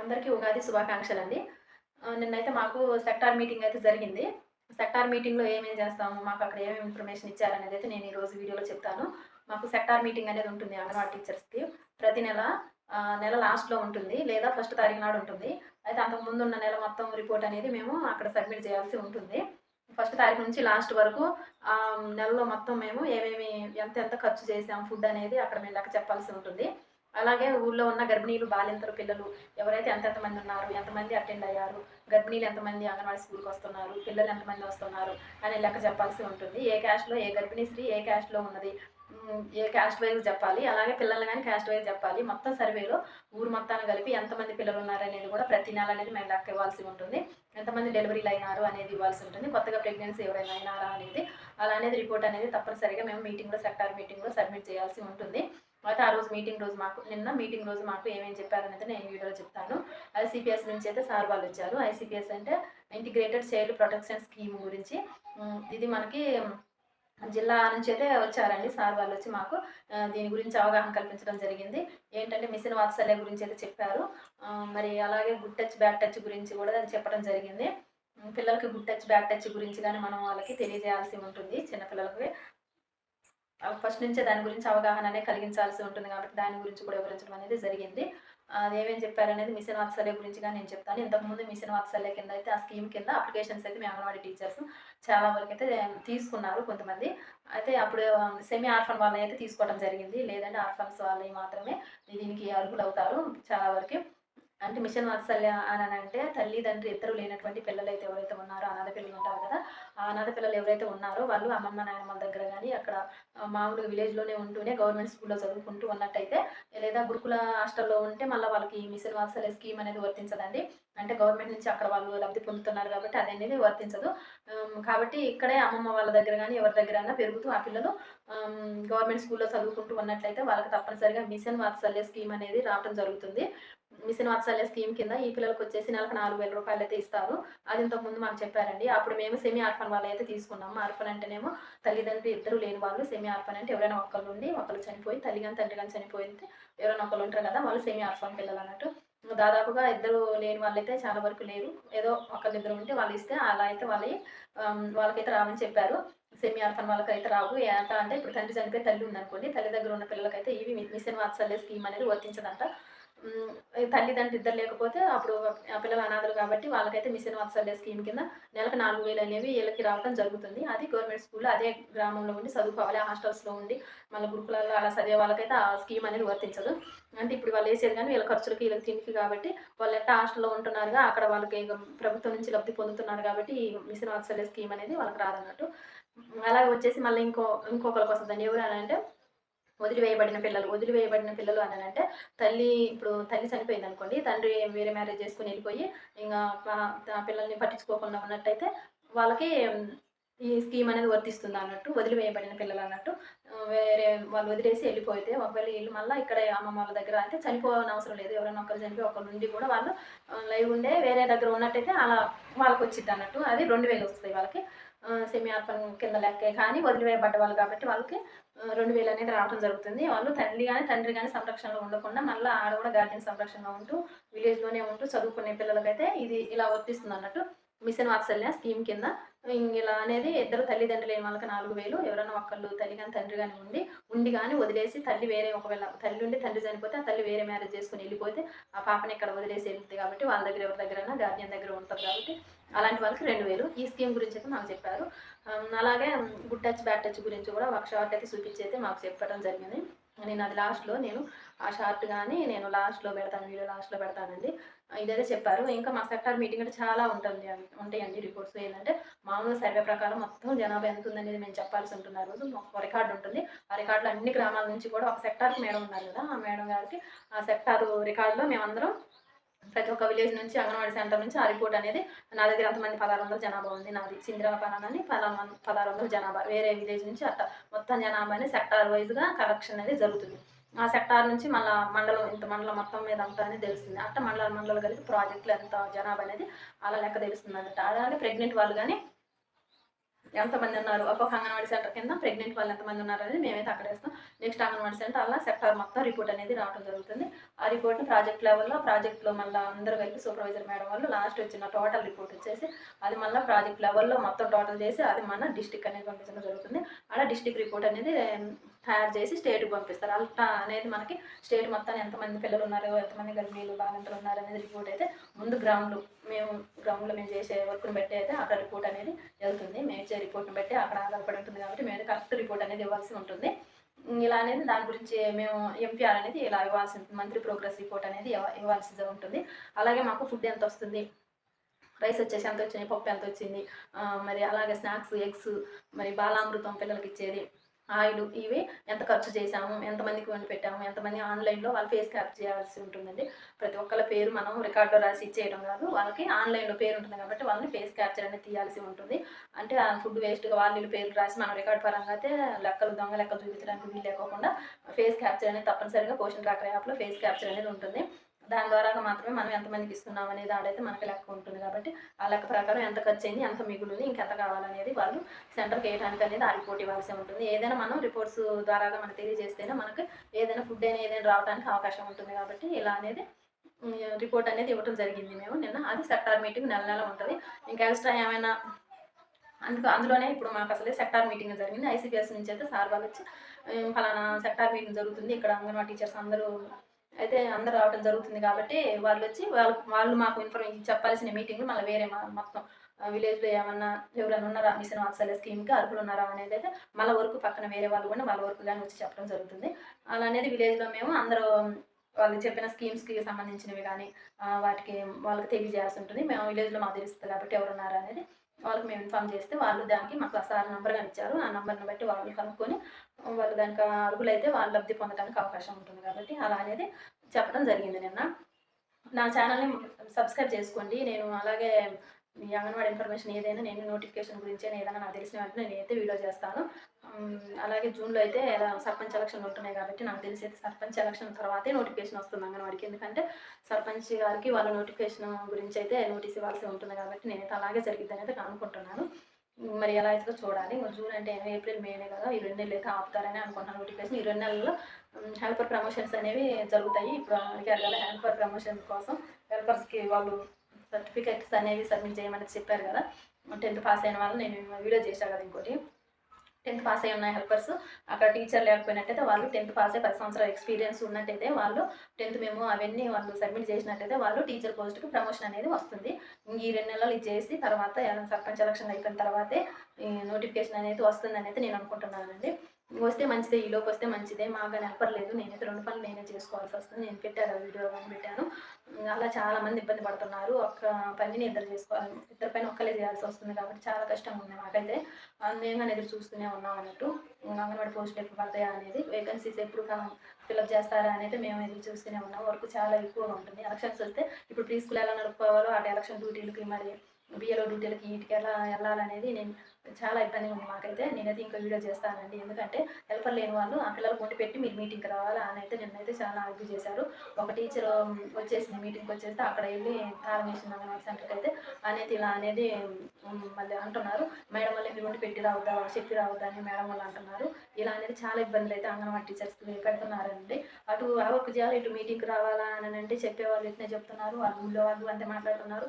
అందరికీ ఉగాది శుభాకాంక్షలు అండి నిన్నైతే మాకు సెక్టార్ మీటింగ్ అయితే జరిగింది. సెక్టార్ మీటింగ్లో ఏమేం చేస్తాము మాకు అక్కడ ఏమేమి ఇన్ఫర్మేషన్ ఇచ్చారనేది అయితే నేను ఈరోజు వీడియోలో చెప్తాను. మాకు సెక్టార్ మీటింగ్ అనేది ఉంటుంది అంగన్వాడీ టీచర్స్కి. ప్రతి నెల నెల లాస్ట్లో ఉంటుంది లేదా ఫస్ట్ తారీఖు నాడు ఉంటుంది. అయితే అంతకు ముందు ఉన్న నెల మొత్తం రిపోర్ట్ అనేది మేము అక్కడ సబ్మిట్ చేయాల్సి ఉంటుంది. ఫస్ట్ తారీఖు నుంచి లాస్ట్ వరకు ఆ నెలలో మొత్తం మేము ఏమేమి ఎంత ఎంత ఖర్చు చేసాం ఫుడ్ అనేది అక్కడ మేము లెక్క చెప్పాల్సి ఉంటుంది. అలాగే ఊళ్ళో ఉన్న గర్భిణీలు బాలింతలు పిల్లలు ఎవరైతే ఎంతెంతమంది ఉన్నారు ఎంతమంది అటెండ్ అయ్యారు గర్భిణీలు ఎంతమంది అంగన్వాడీ స్కూల్కి వస్తున్నారు పిల్లలు ఎంతమంది వస్తున్నారు అనే లెక్క చెప్పాల్సి ఉంటుంది. ఏ క్యాస్ట్లో ఏ గర్భిణీ స్త్రీ ఏ క్యాస్ట్లో ఉన్నది ఏ క్యాస్ట్ వైజ్ చెప్పాలి అలాగే పిల్లల్ని కానీ క్యాస్ట్ వైజ్ చెప్పాలి. మొత్తం సర్వేలో ఊరు మొత్తాన్ని కలిపి ఎంతమంది పిల్లలు ఉన్నారు అనేది కూడా ప్రతి నెల అనేది మేము లెక్క ఇవ్వాల్సి ఉంటుంది. ఎంతమంది డెలివరీలు అయినారు అనేది ఇవ్వాల్సి ఉంటుంది. కొత్తగా ప్రెగ్నెన్సీ ఎవరైనా అయినారా అనేది అలా అనేది రిపోర్ట్ అనేది తప్పనిసరిగా మేము మీటింగ్లో సెక్టార్ మీటింగ్లో సబ్మిట్ చేయాల్సి ఉంటుంది. అయితే ఆ రోజు మీటింగ్ రోజు మాకు నిన్న మీటింగ్ రోజు మాకు ఏమేమి చెప్పారనేది నేను వీడియోలో చెప్తాను. ఐసీపీఎస్ నుంచి అయితే సార్ వాళ్ళు వచ్చారు. ఐసీపీఎస్ అంటే ఇంటిగ్రేటెడ్ చైల్డ్ ప్రొటెక్షన్ స్కీమ్ గురించి. ఇది మనకి జిల్లా నుంచి అయితే వచ్చారండి సార్ వాళ్ళు వచ్చి మాకు దీని గురించి అవగాహన కల్పించడం జరిగింది. ఏంటంటే మిషన్ వాత్సల్య గురించి అయితే చెప్పారు. మరి అలాగే గుడ్ టచ్ బ్యాడ్ టచ్ గురించి కూడా చెప్పడం జరిగింది. పిల్లలకి గుడ్ టచ్ బ్యాడ్ టచ్ గురించి కానీ మనం వాళ్ళకి తెలియజేయాల్సి ఉంటుంది. చిన్నపిల్లలకి ఫస్ట్ నుంచే దాని గురించి అవగాహన అనేది కలిగించాల్సి ఉంటుంది కాబట్టి దాని గురించి కూడా వివరించడం అనేది జరిగింది. అది ఏమేం చెప్పారనేది మిషన్ వాత్సల్య గురించి కానీ నేను చెప్తాను. ఇంతకుముందు మిషన్ వాత్సల్య కింద అయితే ఆ స్కీమ్ కింద అప్లికేషన్స్ అయితే మీ అంగన్వాడీ టీచర్స్ చాలా వరకు అయితే తీసుకున్నారు కొంతమంది. అయితే అప్పుడు సెమీ ఆర్ఫన్ వాళ్ళని అయితే తీసుకోవడం జరిగింది. లేదంటే ఆర్ఫన్స్ వాళ్ళని మాత్రమే దీనికి అర్హులు అవుతారు చాలా వరకు. అంటే మిషన్ వాత్సల్య అని అంటే తల్లిదండ్రి ఇద్దరు లేనటువంటి పిల్లలు అయితే ఎవరైతే ఉన్నారో అనాథ పిల్లలు ఉంటారు కదా ఆ అనాథ పిల్లలు ఎవరైతే ఉన్నారో వాళ్ళు అమ్మమ్మ నాయనమ్మల దగ్గర కానీ అక్కడ మామూలు మామూలుగా విలేజ్లోనే ఉంటూనే గవర్నమెంట్ స్కూల్లో చదువుకుంటూ ఉన్నట్టయితే లేదా గురుకుల హాస్టల్లో ఉంటే మళ్ళీ వాళ్ళకి మిషన్ వాత్సల్య స్కీమ్ అనేది వర్తించదండి. అంటే గవర్నమెంట్ నుంచి అక్కడ వాళ్ళు లబ్ధి పొందుతున్నారు కాబట్టి అది అనేది వర్తించదు. కాబట్టి ఇక్కడే అమ్మమ్మ వాళ్ళ దగ్గర కానీ ఎవరి దగ్గర అయినా పెరుగుతూ ఆ పిల్లలు గవర్నమెంట్ స్కూల్లో చదువుకుంటూ ఉన్నట్లయితే వాళ్ళకి తప్పనిసరిగా మిషన్ వాత్సల్య స్కీమ్ అనేది రావడం జరుగుతుంది. మిషన్ వాత్సల్య స్కీమ్ కింద ఈ పిల్లలకు వచ్చేసి నెలకు నాలుగు వేల రూపాయలు అయితే ఇస్తారు. అది ఇంతకుముందు మాకు చెప్పారండి. అప్పుడు మేము సెమీ ఆర్ఫన్ వాళ్ళు అయితే తీసుకున్నాము. ఆర్ఫన్ అంటేనేమో తల్లిదండ్రులు ఇద్దరు లేని వాళ్ళు. సెమీ ఆర్ఫన్ అంటే ఎవరైనా ఒకళ్ళు ఉండి ఒకళ్ళు చనిపోయి తల్లి కానీ తండ్రి కానీ చనిపోయితే ఎవరైనా ఒకళ్ళు ఉంటారు కదా వాళ్ళు సెమీ ఆర్ఫన్ పిల్లలు అన్నట్టు. దాదాపుగా ఇద్దరు లేని వాళ్ళైతే చాలా వరకు లేరు. ఏదో ఒకళ్ళిద్దరు ఉంటే వాళ్ళు ఇస్తే అలా అయితే వాళ్ళ వాళ్ళకైతే రావని చెప్పారు. సెమీ ఆర్ఫన్ వాళ్ళకైతే రావు. ఎంత అంటే ఇప్పుడు తండ్రి చనిపోయి తల్లి ఉందనుకోండి తల్లి దగ్గర ఉన్న పిల్లలకైతే ఇవి మిషన్ వాత్సల్య స్కీమ్ అనేది వర్తించదంట. తల్లిదండ్రులు ఇద్దరు లేకపోతే అప్పుడు ఆ పిల్లలు అనాథలు కాబట్టి వాళ్ళకైతే మిషన్ వాత్సల్య స్కీమ్ కింద నెలకు నాలుగు వేలు అనేవి వీళ్ళకి రావడం జరుగుతుంది. అది గవర్నమెంట్ స్కూల్లో అదే గ్రామంలో ఉండి చదువుకోవాలి హాస్టల్స్లో ఉండి మళ్ళీ గురుకులలో అలా చదివే వాళ్ళకైతే ఆ స్కీమ్ అనేది వర్తించదు. అంటే ఇప్పుడు వాళ్ళు వేసేది కానీ వీళ్ళ ఖర్చులకి వీళ్ళకి తిండికి కాబట్టి వాళ్ళు ఎట్టా హాస్టల్లో ఉంటున్నారుగా అక్కడ వాళ్ళకి ప్రభుత్వం నుంచి లబ్ధి పొందుతున్నారు కాబట్టి ఈ మిషన్ వాత్సల్య స్కీమ్ అనేది వాళ్ళకి రాదన్నట్టు. అలాగే వచ్చేసి మళ్ళీ ఇంకో ఇంకొకరికి దాన్ని ఎవరు అని అంటే వదిలివేయబడిన పిల్లలు వదిలివేయబడిన పిల్లలు అనంటే తల్లి ఇప్పుడు తల్లి చనిపోయింది అనుకోండి తండ్రి వేరే మ్యారేజ్ చేసుకుని వెళ్ళిపోయి ఇంకా పిల్లల్ని పట్టించుకోకుండా ఉన్నట్టయితే వాళ్ళకి ఈ స్కీమ్ అనేది వర్తిస్తుంది అన్నట్టు వదిలివేయబడిన పిల్లలు అన్నట్టు వేరే వాళ్ళు వదిలేసి వెళ్ళిపోతే ఒకవేళ వీళ్ళు మళ్ళీ ఇక్కడ అమ్మమ్మ వాళ్ళ దగ్గర అయితే చనిపోవని అవసరం లేదు. ఎవరైనా ఒకరు చనిపోయి ఒకరు నుండి కూడా వాళ్ళు లైవ్ ఉండే వేరే దగ్గర ఉన్నట్టయితే అలా వాళ్ళకి వచ్చింది అన్నట్టు అది రెండు వేలు వస్తాయి వాళ్ళకి. సెమీ కింద లెక్కే కానీ వదిలివేయబడ్డ వాళ్ళు కాబట్టి వాళ్ళకి రెండు వేలు అనేది రావడం జరుగుతుంది. వాళ్ళు తల్లి కానీ తండ్రి కానీ సంరక్షణలో ఉండకుండా మళ్ళీ ఆడ కూడా గార్డెన్ సంరక్షణలో ఉంటూ విలేజ్లోనే ఉంటూ చదువుకునే పిల్లలకైతే ఇది ఇలా వర్తిస్తుంది అన్నట్టు మిషన్ వాత్సల్య స్కీమ్ కింద ఇలా అనేది ఇద్దరు తల్లిదండ్రులు లేని వాళ్ళకి నాలుగు వేలు ఎవరైనా ఒక్కళ్ళు తల్లి కానీ తండ్రి కానీ ఉండి ఉండి కానీ వదిలేసి తల్లి వేరే ఒకవేళ తల్లి ఉండి తండ్రి చనిపోతే ఆ తల్లి వేరే మ్యారేజ్ చేసుకుని వెళ్ళిపోతే ఆ పాపని ఇక్కడ వదిలేసి వెళ్తుంది కాబట్టి వాళ్ళ దగ్గర ఎవరి దగ్గరైనా గార్డియన్ దగ్గర ఉంటుంది కాబట్టి అలాంటి వాళ్ళకి రెండు వేలు. ఈ స్కీమ్ గురించి అయితే మాకు చెప్పారు. అలాగే గుడ్ టచ్ బ్యాడ్ టచ్ గురించి కూడా ఒక షార్ట్ అయితే చూపించి అయితే మాకు చెప్పడం జరిగింది. నేను అది లాస్ట్లో నేను ఆ షార్ట్ కానీ నేను లాస్ట్లో పెడతాను వీడియో లాస్ట్లో పెడతానండి. ఇదైతే చెప్పారు. ఇంకా మా సెక్టార్ మీటింగ్ అంటే చాలా ఉంటుంది ఉంటాయండి రిపోర్ట్స్. ఏంటంటే మామూలు సర్వే ప్రకారం మొత్తం జనాభా ఎంత ఉందనేది మేము చెప్పాల్సి ఉంటుంది ఆ రోజు ఒక రికార్డు ఉంటుంది. ఆ రికార్డులో అన్ని గ్రామాల నుంచి కూడా ఒక సెక్టార్కి మేడం ఉన్నారు కదా ఆ మేడం గారికి ఆ సెక్టార్ రికార్డులో మేమందరం ప్రతి ఒక్క విలేజ్ నుంచి అంగన్వాడీ సెంటర్ నుంచి ఆ రిపోర్ట్ అనేది నా దగ్గర అంతమంది పదహారు వందల జనాభా ఉంది. నాది సింద్రాపాలన అని పదహారు పదహారు వందల జనాభా. వేరే విలేజ్ నుంచి అట్లా మొత్తం జనాభాని సెక్టార్ వైజ్గా కరెక్షన్ అనేది జరుగుతుంది. ఆ సెక్టార్ నుంచి మళ్ళీ మండలం ఇంత మండలం మొత్తం మీద అంతా అని తెలుస్తుంది. అట్ట మండల మండలం కలిపి ప్రాజెక్టులు ఎంత జనాభా అనేది అలా లెక్క తెలుస్తుంది అనమాట అలాగే ప్రెగ్నెంట్ వాళ్ళు కానీ ఎంతమంది ఉన్నారు? ఒక్కొక్క అంగన్వాడీ సెంటర్ కింద ప్రెగ్నెంట్ వాళ్ళు ఎంతమంది ఉన్నారు అనేది మేమైతే అక్కడ వేస్తాం. నెక్స్ట్ అంగన్వాడీ సెంటర్ అలా సెక్టార్ మొత్తం రిపోర్ట్ అనేది రావడం జరుగుతుంది. ఆ రిపోర్ట్ని ప్రాజెక్ట్ లెవెల్లో ప్రాజెక్ట్లో మళ్ళీ అందరూ కలిపి సూపర్వైజర్ మేడం వాళ్ళు లాస్ట్ వచ్చిన టోటల్ రిపోర్ట్ వచ్చేసి అది మళ్ళీ ప్రాజెక్ట్ లెవెల్లో మొత్తం టోటల్ చేసి అది మన డిస్టిక్ అనేది పంపించడం జరుగుతుంది. అలా డిస్టిక్ రిపోర్ట్ అనేది తయారు చేసి స్టేట్కి పంపిస్తారు. అలా అనేది మనకి స్టేట్ మొత్తం ఎంతమంది పిల్లలు ఉన్నారు ఎంతమంది గర్భిణీలు బాలింతలు ఉన్నారు అనేది రిపోర్ట్ అయితే ముందు గ్రౌండ్లో మేము గ్రౌండ్లో మేము చేసే వర్క్ని బట్టి అయితే అక్కడ రిపోర్ట్ అనేది వెళ్తుంది. మేము ఇచ్చే రిపోర్ట్ని బట్టి అక్కడ ఆధారపడి ఉంటుంది కాబట్టి మేము కరెక్ట్ రిపోర్ట్ అనేది ఇవ్వాల్సి ఉంటుంది. ఇలా అనేది దాని గురించి మేము ఎంపీఆర్ అనేది ఇలా ఇవ్వాల్సి ఉంటుంది ప్రోగ్రెస్ రిపోర్ట్ అనేది ఇవ్వాల్సి ఉంటుంది. అలాగే మాకు ఫుడ్ ఎంత వస్తుంది? రైస్ వచ్చేసి ఎంత వచ్చింది? పప్పు ఎంత వచ్చింది? మరి అలాగే స్నాక్స్ ఎగ్స్ మరి బాలామృతం పిల్లలకి ఇచ్చేది. ఆయిల్ ఇవి ఎంత ఖర్చు చేశాము ఎంతమందికి వండి పెట్టాము ఎంతమంది ఆన్లైన్లో వాళ్ళు ఫేస్ క్యాప్ చేయాల్సి ఉంటుందండి. ప్రతి ఒక్కళ్ళ పేరు మనం రికార్డులో రాసి ఇచ్చేయడం కాదు వాళ్ళకి ఆన్లైన్లో పేరు ఉంటుంది కాబట్టి వాళ్ళని ఫేస్ క్యాప్చర్ అనేది తీయాల్సి ఉంటుంది. అంటే ఆ ఫుడ్ వేస్ట్గా వాళ్ళ పేరు రాసి మనం రికార్డ్ పరంగా అయితే లెక్కలు దొంగ లెక్కలు చూపించడానికి వీలు లేకోకుండా ఫేస్ క్యాప్చర్ అనేది తప్పనిసరిగా పోషన్ ట్రాకర్ యాప్లో ఫేస్ క్యాప్చర్ అనేది ఉంటుంది. దాని ద్వారా మాత్రమే మనం ఎంతమందికి ఇస్తున్నాం అనేది ఆడైతే మనకి లెక్క ఉంటుంది కాబట్టి ఆ లెక్క ప్రకారం ఎంత ఖర్చు అయింది ఎంత మిగులుంది ఇంకెంత కావాలనేది వాళ్ళు సెంటర్కి వేయడానికి అనేది ఆ రిపోర్ట్ ఇవ్వాల్సి ఉంటుంది. ఏదైనా మనం రిపోర్ట్స్ ద్వారా మనకు తెలియజేస్తేనే మనకి ఏదైనా ఫుడ్ అయినా ఏదైనా రావడానికి అవకాశం ఉంటుంది కాబట్టి ఇలా అనేది రిపోర్ట్ అనేది ఇవ్వడం జరిగింది మేము. నిన్న అది సెక్టార్ మీటింగ్ నెల నెల ఉంటుంది. ఇంకా ఎక్స్ట్రా ఏమైనా అందుకు అందులోనే ఇప్పుడు మాకు అసలే సెక్టార్ మీటింగ్ జరిగింది. ఐసీపీఎస్ నుంచి అయితే సార్ వాళ్ళు వచ్చి ఫలానా సెక్టార్ మీటింగ్ జరుగుతుంది. ఇక్కడ అంగన్వాడీ టీచర్స్ అందరూ అయితే అందరు రావడం జరుగుతుంది కాబట్టి వాళ్ళు వచ్చి వాళ్ళు వాళ్ళు మాకు ఇన్ఫర్మేషన్ చెప్పాల్సిన మీటింగ్ మళ్ళీ వేరే మా- మొత్తం విలేజ్లో ఏమన్నా ఎవరైనా ఉన్నారా? మిషన్ వాత్సల్య స్కీమ్కి అర్హులు ఉన్నారా అనేది అయితే మళ్ళీ వరకు పక్కన వేరే వాళ్ళు కూడా వాళ్ళ వరకు కానీ వచ్చి చెప్పడం జరుగుతుంది. అలా అనేది విలేజ్లో మేము అందరూ వాళ్ళు చెప్పిన స్కీమ్స్కి సంబంధించినవి కానీ వాటికి వాళ్ళకి తెలియజేయాల్సి ఉంటుంది. మేము విలేజ్లో మాకు తెలుస్తుంది కాబట్టి ఎవరున్నారా అనేది వాళ్ళకి మేము ఇన్ఫామ్ చేస్తే వాళ్ళు దానికి మాకు సార్ నెంబర్ కానీ ఇచ్చారు. ఆ నెంబర్ని బట్టి వాళ్ళు కనుక్కొని వాళ్ళు దానికి అరుగులైతే వాళ్ళు లబ్ధి పొందడానికి అవకాశం ఉంటుంది కాబట్టి అలా అనేది చెప్పడం జరిగింది నిన్న. నా ఛానల్ని సబ్స్క్రైబ్ చేసుకోండి. నేను అలాగే ఈ అంగన్వాడీ ఇన్ఫర్మేషన్ ఏదైనా నేను నోటిఫికేషన్ గురించి ఏదైనా నాకు తెలిసిన వెంటనే నేనైతే వీడియో చేస్తాను. అలాగే జూన్లో అయితే సర్పంచ్ ఎలక్షన్లు ఉంటున్నాయి కాబట్టి నాకు తెలిసి అయితే సర్పంచ్ ఎలక్షన్ తర్వాతే నోటిఫికేషన్ వస్తుంది అంగన్వాడికి. ఎందుకంటే సర్పంచ్ గారికి వాళ్ళ నోటిఫికేషన్ గురించి అయితే నోటీస్ ఇవ్వాల్సి ఉంటుంది కాబట్టి నేనైతే అలాగే జరిగిద్ది అయితే అనుకుంటున్నాను. మరి ఎలా అవుతుందో చూడాలి. జూన్ అంటే ఏప్రిల్ మేనే కదా ఈ రెండు నెలలు అయితే ఆపుతారని అనుకుంటున్నాను నోటిఫికేషన్. ఈ రెండు నెలల్లో హెల్పర్ ప్రమోషన్స్ అనేవి జరుగుతాయి. ఇప్పుడు అడిగారు కదా హెల్పర్ ప్రమోషన్ కోసం. హెల్పర్స్కి వాళ్ళు సర్టిఫికెట్స్ అనేవి సబ్మిట్ చేయమని చెప్పారు కదా. టెన్త్ పాస్ అయిన వాళ్ళు నేను వీడియో చేశాను కదా ఇంకోటి. టెన్త్ పాస్ అయి ఉన్న హెల్పర్స్. అక్కడ టీచర్ లేకపోయినట్టయితే వాళ్ళు టెన్త్ పాస్ అయ్యి పది సంవత్సరాల ఎక్స్పీరియన్స్ ఉన్నట్టయితే వాళ్ళు టెన్త్ మేము అవన్నీ వాళ్ళు సబ్మిట్ చేసినట్టయితే వాళ్ళు టీచర్ పోస్ట్కి ప్రమోషన్ అనేది వస్తుంది. ఈ రెండు నెలలు ఇది చేసి తర్వాత సర్పంచ్ ఎలక్షన్ అయిపోయిన తర్వాతే నోటిఫికేషన్ అనేది వస్తుంది అనేది నేను అనుకుంటున్నానండి. వస్తే మంచిదే ఈలోకి వస్తే మంచిదే మాకు హెల్పర్ నేనైతే రెండు పనులు నేనే చేసుకోవాల్సి వస్తుంది నేను పెట్టాను వీడియో కానీ పెట్టాను. అలా చాలా మంది ఇబ్బంది పడుతున్నారు ఒక్క పనిని ఇద్దరు చేసుకోవాలి ఇద్దరు పైన ఒక్కలే చేయాల్సి వస్తుంది కాబట్టి చాలా కష్టంగా ఉంది మాకైతే. మేము ఎదురు చూస్తూనే ఉన్నాం అన్నట్టు. అంగన్వాడి పోస్టులు ఎప్పుడు పడతాయా అనేది వేకెన్సీస్ ఎప్పుడు ఫిల్అప్ చేస్తారా అనేది మేము ఎదురు చూస్తూనే ఉన్నాం. వరకు చాలా ఎక్కువగా ఉంటుంది. ఎలక్షన్స్ వస్తే ఇప్పుడు ప్రీ స్కూల్ ఎలా నడుపుకోవాలో అటు ఎలక్షన్ డ్యూటీలకి మరి బిఏలో డ్యూటీలకి వీటికి ఎలా వెళ్ళాలనేది నేను చాలా ఇబ్బందిగా ఉంది మాకైతే. నేనైతే ఇంకా వీడియో చేస్తానండి. ఎందుకంటే హెల్పర్ లేని వాళ్ళు ఆ పిల్లలు కొంటి పెట్టి మీరు మీటింగ్కి రావాలి. అని అయితే నిన్నైతే చాలా ఆర్గ్యూ చేశారు. ఒక టీచర్ వచ్చేసింది మీటింగ్కి వచ్చేస్తే అక్కడ వెళ్ళి తారమేసిన అంగన్వాడీ సెంటర్కి అయితే అనేది ఇలా అనేది మళ్ళీ అంటున్నారు మేడం వల్ల మీరు ఉండి పెట్టి రావద్దా చెప్పి రావద్దా అని మేడం వాళ్ళు అంటున్నారు. ఇలా అనేది చాలా ఇబ్బందులు అయితే అంగన్వాడీ టీచర్స్కి పెడుతున్నారండి అటు ఆ వర్క్ చేయాలి ఇటు మీటింగ్కి రావాలా అని అంటే చెప్పేవాళ్ళు ఇట్నే చెప్తున్నారు. వాళ్ళు ఊళ్ళో వాళ్ళు అంతే మాట్లాడుతున్నారు.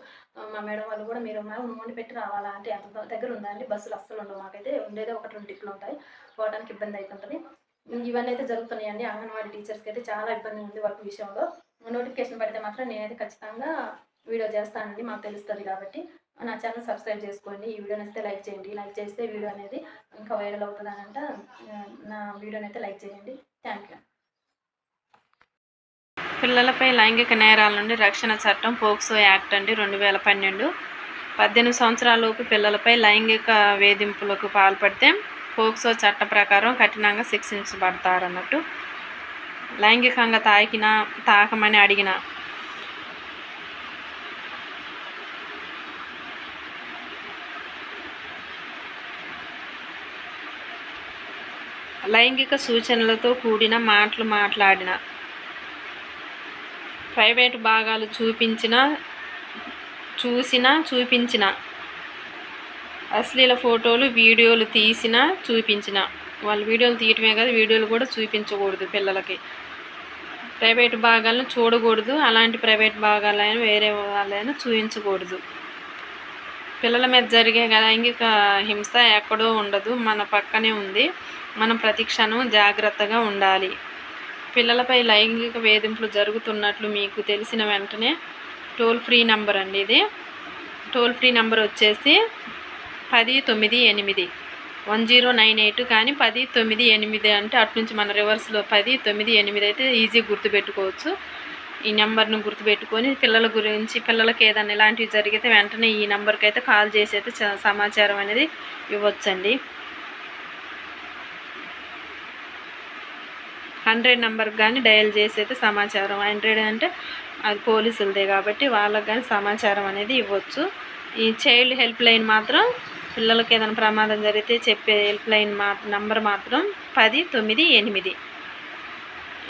మా మేడం వాళ్ళు కూడా మీరు మేడం ఉండి పెట్టి రావాలా అంటే అంత దగ్గర దగ్గర ఉందండి బస్సులు అస్సలు ఉండవు మాకైతే. ఉండేదే ఒకటి రెండు టిప్పులు ఉంటాయి పోవడానికి ఇబ్బంది అవుతుంటుంది ఇవన్నీ అయితే జరుగుతున్నాయండి. అంగన్వాడీ టీచర్స్కి అయితే చాలా ఇబ్బంది ఉంది వర్క్ విషయంలో. నోటిఫికేషన్ పడితే మాత్రం నేనైతే ఖచ్చితంగా వీడియో చేస్తానండి. మాకు తెలుస్తుంది కాబట్టి. నా ఛానల్ సబ్స్క్రైబ్ చేసుకోండి. ఈ వీడియోని అయితే లైక్ చేయండి. లైక్ చేస్తే వీడియో అనేది ఇంకా వైరల్ అవుతుంది అనంట నా వీడియోని అయితే లైక్ చేయండి. థ్యాంక్ యూ పిల్లలపై లైంగిక నేరాల నుండి రక్షణ చట్టం పోక్సో యాక్ట్ అండి రెండు వేల పన్నెండు. పద్దెనిమిది సంవత్సరాలలోపు పిల్లలపై లైంగిక వేధింపులకు పాల్పడితే పోక్సో చట్ట ప్రకారం కఠినంగా శిక్షించబడతారన్నట్టు. లైంగికంగా తాకిన తాకమని అడిగిన లైంగిక సూచనలతో కూడిన మాటలు మాట్లాడిన. ప్రైవేటు భాగాలు చూపించిన చూసిన చూపించిన. అశ్లీల ఫోటోలు వీడియోలు తీసిన చూపించిన. వాళ్ళు వీడియోలు తీయటమే కాదు వీడియోలు కూడా చూపించకూడదు పిల్లలకి. ప్రైవేట్ భాగాలను చూడకూడదు అలాంటి ప్రైవేట్ భాగాలైనా వేరే వాళ్ళైనా చూపించకూడదు పిల్లల మీద జరిగే లైంగిక హింస ఎక్కడో ఉండదు మన పక్కనే ఉంది. మనం ప్రతిక్షణం జాగ్రత్తగా ఉండాలి. పిల్లలపై లైంగిక వేధింపులు జరుగుతున్నట్లు మీకు తెలిసిన వెంటనే టోల్ ఫ్రీ నంబర్ అండి ఇది. టోల్ ఫ్రీ నంబర్ వచ్చేసి పది తొమ్మిది ఎనిమిది. వన్ జీరో నైన్ ఎయిట్ కానీ పది తొమ్మిది ఎనిమిది అంటే అటు నుంచి మన రివర్స్లో పది తొమ్మిది ఎనిమిది అయితే ఈజీ గుర్తుపెట్టుకోవచ్చు. ఈ నెంబర్ను గుర్తుపెట్టుకొని పిల్లల గురించి పిల్లలకి ఏదైనా ఇలాంటివి జరిగితే వెంటనే ఈ నెంబర్కి అయితే కాల్ చేసి అయితే చ- సమాచారం అనేది ఇవ్వచ్చండి. హండ్రెడ్ నెంబర్కి కానీ డయల్ చేసి అయితే సమాచారం. హండ్రెడ్ అంటే అది పోలీసులదే కాబట్టి వాళ్ళకి కానీ సమాచారం అనేది ఇవ్వచ్చు. ఈ చైల్డ్ హెల్ప్ లైన్ మాత్రం పిల్లలకి ఏదైనా ప్రమాదం జరిగితే చెప్పే హెల్ప్ లైన్ మా నంబర్ మాత్రం పది తొమ్మిది ఎనిమిది.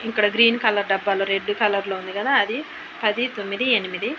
ఇక్కడ గ్రీన్ కలర్ డబ్బాలో రెడ్ కలర్లో ఉంది కదా అది పది తొమ్మిది ఎనిమిది